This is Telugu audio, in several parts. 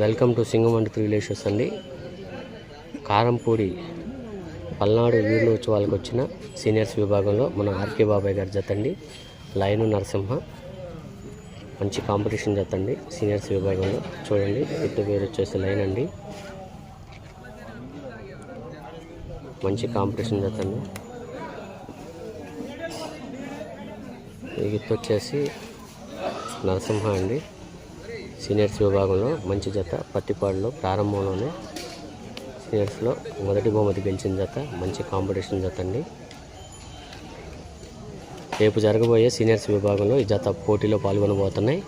వెల్కమ్ టు సింగమండి త్రీ విలేషెస్ అండి. కారంపూడి పల్నాడు వీరుల ఉత్సవాలకు వచ్చిన సీనియర్స్ విభాగంలో మన ఆర్కే బాబాయ్ గారి జత అండి. నరసింహ మంచి కాంపిటీషన్ జత అండి సీనియర్స్ విభాగంలో. చూడండి ఇటు పేరు వచ్చేసి లైన్ అండి. మంచి కాంపిటీషన్ జత అండి. వచ్చేసి నరసింహ అండి. సీనియర్స్ విభాగంలో మంచి జత. పత్తిపాడులో ప్రారంభంలోనే సీనియర్స్లో మొదటి బహుమతి గెలిచిన జత. మంచి కాంపిటీషన్ జత అండి. రేపు జరగబోయే సీనియర్స్ విభాగంలో ఈ జత పోటీలో పాల్గొనబోతున్నాయి.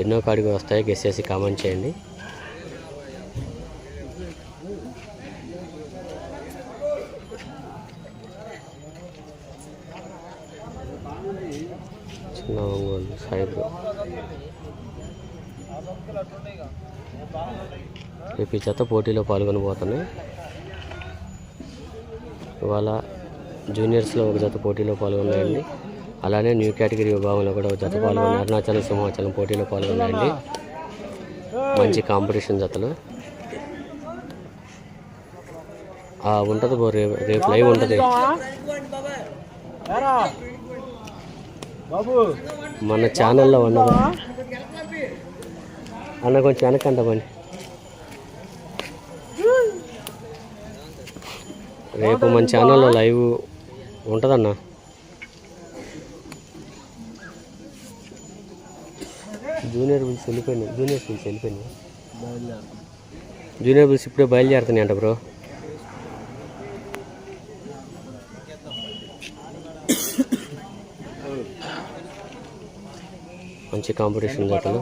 ఎన్నో కాడికి వస్తాయో. గెస్ చేసి కామెంట్ చేయండి. చిన్న ఒంగోలు సైడ్ రేపు ఈ జత పోటీలో పాల్గొనబోతున్నాయి ఇవాళ జూనియర్స్లో ఒక జత పోటీలో పాల్గొన్నాయండి. అలానే న్యూ కేటగిరీ విభాగంలో కూడా ఒక జత పాల్గొన్నాయి అరుణాచలం సింహాచలం పోటీలో పాల్గొన్నాయండి. మంచి కాంపిటీషన్ జతలు. ఉంటుంది బో రేపు రేపు లైవ్ ఉంటుంది. మన ఛానల్లో ఉన్నది అన్న కొంచెం వెనకంటామని రేపు మన ఛానల్లో లైవ్ ఉంటుందన్న. జూనియర్ బిల్స్ వెళ్ళిపోయినాయి జూనియర్ బిల్స్ వెళ్ళిపోయినాయి. జూనియర్ బిల్స్ ఇప్పుడే బయలుదేరుతున్నాయి అంట బ్రో. మంచి కాంపిటీషన్ జతలు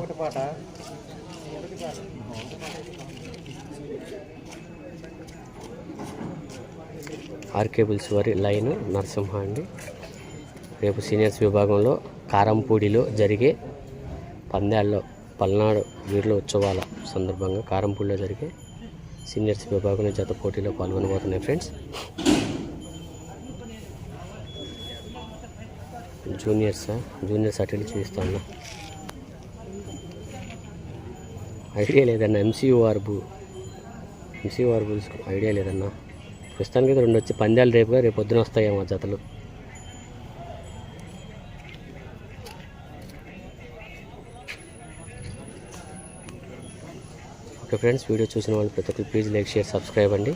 ఆర్కేబుల్స్ వారి లైన్ నరసింహ అండి. రేపు సీనియర్స్ విభాగంలో కారంపూడిలో జరిగే పందాల్లో పల్నాడు వీరుల ఉత్సవాల సందర్భంగా కారంపూడిలో జరిగే సీనియర్స్ విభాగంలో జత పోటీలో పాల్గొనబోతున్నాయి ఫ్రెండ్స్. జూనియర్స్ జూనియర్స్ అటెండ్ చూపిస్తాను ఐడియా లేదన్న ఎంసీఓఆర్ బూ ఎంసీఓఆర్ ఆర్బుల్స్ ఐడియా లేదన్నా. ప్రస్తుతానికి అయితే రెండు వచ్చి పందాలు రేపుగా రేపు పొద్దున వస్తాయేమో జతలు. ఓకే ఫ్రెండ్స్ వీడియో చూసిన వాళ్ళు ప్రతి ఒక్కరు ప్లీజ్ లైక్ షేర్ సబ్స్క్రైబ్ అండి.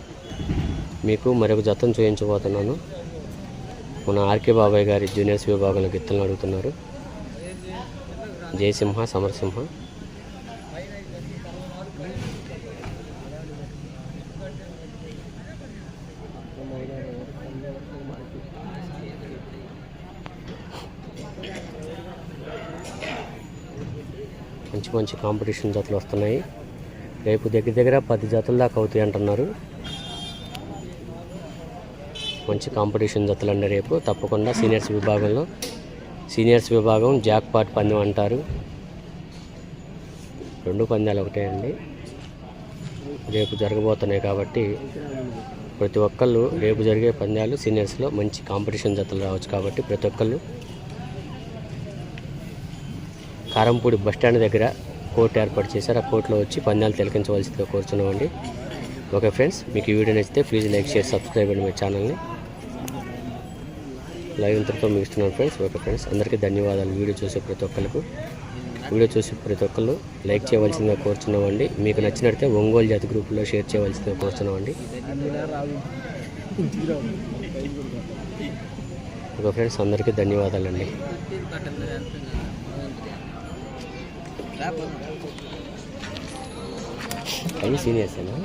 మీకు మరొక జతను చూపించబోతున్నాను. మన ఆర్కే బాబాయ్ గారి జూనియర్స్ విభాగంలో గిత్తలను అడుగుతున్నారు. జయసింహ సమరసింహ. మంచి మంచి కాంపిటీషన్ జతలు వస్తున్నాయి. రేపు దగ్గర దగ్గర పది జతల దాకా అవుతాయి అంటున్నారు. మంచి కాంపిటీషన్ జతలు అండి రేపు. తప్పకుండా సీనియర్స్ విభాగంలో. సీనియర్స్ విభాగం జాక్ పాట్ పందెం అంటారు. రెండు పందాలు ఒకటే అండి. రేపు జరగబోతున్నాయి కాబట్టి ప్రతి ఒక్కళ్ళు రేపు జరిగే పందాలు సీనియర్స్లో మంచి కాంపిటీషన్ జతలు రావచ్చు కాబట్టి ప్రతి ఒక్కళ్ళు కారంపూడి బస్ స్టాండ్ దగ్గర కోర్టు ఏర్పాటు చేశారు. ఆ కోర్టులో వచ్చి పందాలు తిలకించవలసిందిగా కోరుచున్నామండి ఓకే ఫ్రెండ్స్ మీకు ఈ వీడియో నచ్చితే ప్లీజ్ లైక్ షేర్ సబ్స్క్రైబ్ అండి మా ఛానల్ని. లైవ్ ఇంతటితో ముగిస్తున్నాను ఫ్రెండ్స్. ఓకే ఫ్రెండ్స్ అందరికీ ధన్యవాదాలు. వీడియో చూసే ప్రతి ఒక్కరికి వీడియో చూసే ప్రతి ఒక్కళ్ళు లైక్ చేయవలసిందిగా కోరుచున్నామండి మీకు నచ్చినట్టే ఒంగోలు జాతి గ్రూపులో షేర్ చేయవలసిందిగా కోరుచున్నామండి ఓకే ఫ్రెండ్స్ అందరికీ ధన్యవాదాలండి. అవి సీనియర్సేనా